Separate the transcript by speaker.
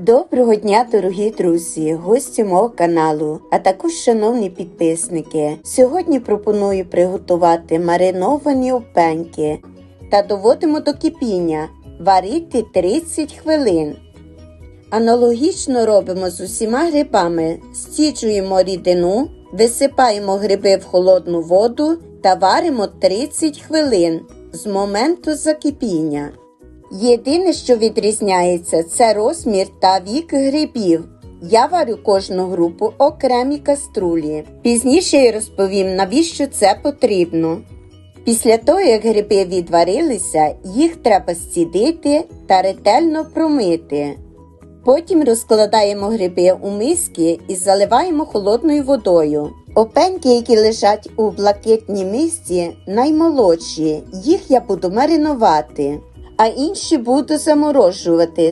Speaker 1: Доброго дня, дорогі друзі, гості мого каналу, а також шановні підписники. Сьогодні пропоную приготувати мариновані опеньки та доводимо до кипіння. Варити 30 хвилин. Аналогічно робимо з усіма грибами. Стіджуємо рідину, висипаємо гриби в холодну воду та варимо 30 хвилин з моменту закипіння. Єдине, що відрізняється, це розмір та вік грибів. Я варю кожну групу окремій каструлі. Пізніше я розповім, навіщо це потрібно. Після того, як гриби відварилися, їх треба зцідити та ретельно промити. Потім розкладаємо гриби у миски і заливаємо холодною водою. Опеньки, які лежать у блакитній мисці, наймолодші. Їх я буду маринувати, а інші буду заморожувати